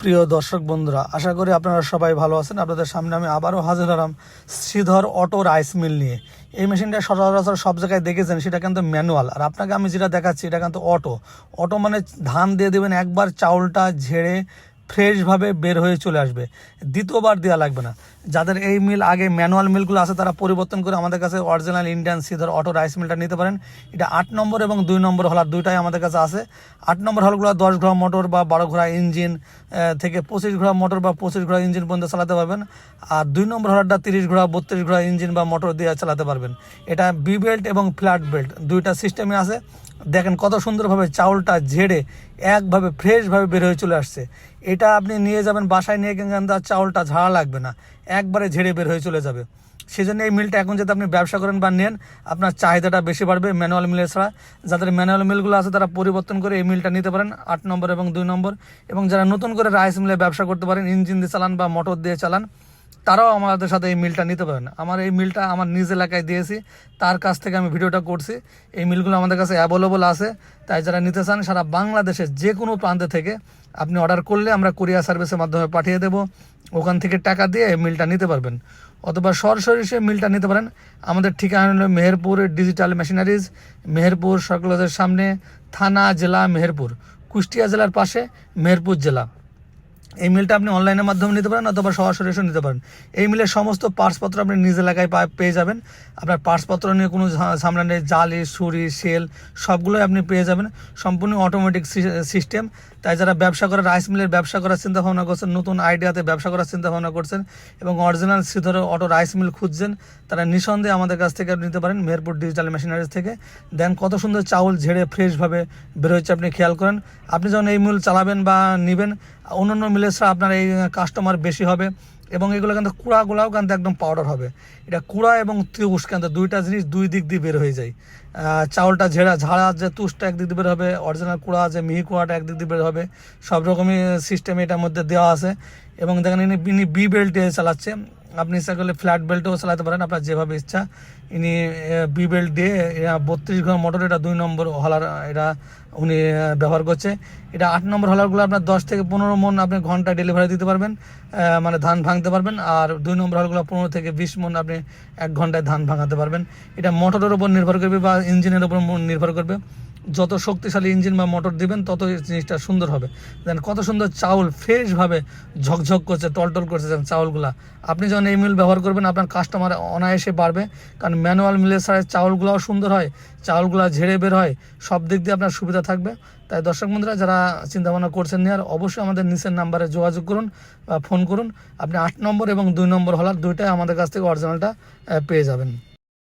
প্রিয় দর্শক বন্ধুরা, আশা করি আপনারা সবাই ভালো আছেন। আপনাদের সামনে আমি আবারও হাজির হলাম শ্রীধর অটো রাইস মিল নিয়ে। এই মেশিনটা সচরাচর সব জায়গায় দেখেছেন, সেটা কিন্তু ম্যানুয়াল। আর আপনাকে আমি যেটা দেখাচ্ছি, এটা কিন্তু অটো। অটো মানে ধান দিয়ে দেবেন একবার চাউলটা ঝেড়ে ফ্রেশভাবে বের হয়ে চলে আসবে। দ্বিতীয়বার দেওয়া লাগবে না। যাদের এই মিল আগে ম্যানুয়াল মিলগুলো আছে, তারা পরিবর্তন করে আমাদের কাছে original Indian Sidhar auto rice মিলটা নিতে পারেন। এটা আট নম্বর এবং দুই নম্বর হলার দুইটাই আমাদের কাছে আছে। আট নম্বর হলগুলো দশ ঘোড়া মোটর বা বারো ঘোড়া ইঞ্জিন থেকে পঁচিশ ঘোড়া মোটর বা পঁচিশ ঘোড়া ইঞ্জিন পর্যন্ত চালাতে পারবেন। আর দুই নম্বর হলারটা তিরিশ ঘোড়া, বত্রিশ ঘোড়া ইঞ্জিন বা মোটর দিয়ে চালাতে পারবেন। এটা বি বেল্ট এবং ফ্ল্যাট বেল্ট দুইটা সিস্টেমে আছে। দেখেন কত সুন্দরভাবে চাউলটা ঝেড়ে একভাবে ফ্রেশভাবে বের হয়ে চলে আসছে। এটা আপনি নিয়ে যাবেন, বাসায় নিয়ে কিন্তু আর চাউলটা ঝাড়া লাগবে না। একবারে ঝেড়ে বের হয়ে চলে যাবে। সেই জন্য এই মিলটা এখন যাতে আপনি ব্যবসা করেন বা নেন, আপনার চাহিদাটা বেশি বাড়বে ম্যানুয়াল মিলের ছাড়া। যাদের ম্যানুয়াল মিলগুলো আছে, তারা পরিবর্তন করে এই মিলটা নিতে পারেন, আট নম্বর এবং দুই নম্বর। এবং যারা নতুন করে রাইস মিলে ব্যবসা করতে পারেন, ইঞ্জিন দিয়ে চালান বা মোটর দিয়ে চালান তারাও আমাদের সাথে এই মিলটা নিতে পারেন আমার এই মিলটা আমার নিজ এলাকায় দিয়েছি, তার কাছ থেকে আমি ভিডিওটা করছি। এই মিলগুলো আমাদের কাছে অ্যাভেলেবল আছে। তাই যারা নিতে চান, সারা বাংলাদেশের যে কোনো প্রান্তে থেকে আপনি অর্ডার করলে আমরা কুরিয়ার সার্ভিসের মাধ্যমে পাঠিয়ে দেবো। ওখান থেকে টাকা দিয়ে এই মিলটা নিতে পারবেন। অথবা সরাসরি সে মিলটা নিতে পারেন। আমাদের ঠিকানা হলো মেহেরপুর ডিজিটাল মেশিনারিজ মেহেরপুর সরকারের সামনে, থানা, জেলা, মেহেরপুর। কুষ্টিয়া জেলার পাশে মেহেরপুর জেলা। এই মিলটা আপনি অনলাইনের মাধ্যমে নিতে পারেন অথবা সরাসরি এসে নিতে পারেন। এই মিলের সমস্ত পার্সপত্র আপনি নিজ এলাকায় পেয়ে যাবেন। আপনার পার্সপত্র নিয়ে কোনো ঝামেলা নেই, জালি, ছুরি সেল সবগুলোই আপনি পেয়ে যাবেন। সম্পূর্ণ অটোমেটিক সিস্টেম তাই যারা ব্যবসা করে রাইস মিলের ব্যবসা করার চিন্তা ভাবনা করছেন, নতুন আইডিয়াতে ব্যবসা করার চিন্তা ভাবনা করছেন এবং অরিজিনাল সিধরে অটো রাইস মিল খুঁজছেন, তারা নিঃসন্দেহে আমাদের কাছ থেকে নিতে পারেন মেহেরপুর ডিজিটাল মেশিনারিজ থেকে। দেন কত সুন্দর চাউল ঝেড়ে ফ্রেশভাবে বেরোচ্ছে আপনি খেয়াল করেন। আপনি যখন এই মিল চালাবেন বা নেবেন, অন্যান্য মিলের ছাড়া আপনার এই কাস্টমার বেশি হবে এবং এগুলো কিন্তু কুড়াগুলাও কিন্তু একদম পাউডার হবে। এটা কুড়া এবং তুষ কিন্তু দুইটা জিনিস দুই দিক দিয়ে বের হয়ে যায়। চাউলটা ঝেড়া, ঝাড়া যে তুষটা একদিক দিয়ে বের হবে অরিজিনাল কুড়া যে মিহি কুড়াটা একদিক দিয়ে বের হবে, সব রকমই সিস্টেম এটার মধ্যে দেওয়া আছে। এবং দেখেন ইনি ইনি বি বেল্ট চালাচ্ছে। আপনি ইচ্ছা করলে ফ্ল্যাট বেল্টও চালাতে পারেন, আপনার যেভাবে ইচ্ছা। ইনি বি বেল্ট দিয়ে বত্রিশ ঘর মোটর এটা দুই নম্বর হলার এটা উনি ব্যবহার করছে। এটা আট নম্বর হলারগুলো আপনার দশ থেকে পনেরো মন আপনি ঘন্টায় ডেলিভারি দিতে পারবেন মানে ধান ভাঙতে পারবেন, আর দুই নম্বর হলগুলো পনেরো থেকে বিশ মন আপনি এক ঘন্টায় ধান ভাঙাতে পারবেন। এটা মোটরের উপর নির্ভর করবে বা ইঞ্জিনের উপর নির্ভর করবে। যত শক্তিশালী ইঞ্জিন বা মোটর দিবেন তত জিনিসটা সুন্দর হবে। দেন কত সুন্দর চাউল, ফ্রেশভাবে ঝকঝক করছে, টলটল করছে যেন চাউলগুলা। আপনি যখন এই মিল ব্যবহার করবেন, আপনার কাস্টমার অনায়াসে বাড়বে। কারণ ম্যানুয়াল মিলের সাথে চাউলগুলাও সুন্দর হয়, চাউলগুলো ঝেড়ে বের হয়, সব দিক দিয়ে আপনার সুবিধা থাকবে। তাই দর্শক বন্ধুরা, যারা চিন্তাভাবনা করছেন নেওয়ার অবশ্যই আমাদের নিচের নাম্বারে যোগাযোগ করুন বা ফোন করুন। আপনি আট নম্বর এবং দুই নম্বর হলার দুইটাই আমাদের কাছ থেকে অরিজিনালটা পেয়ে যাবেন।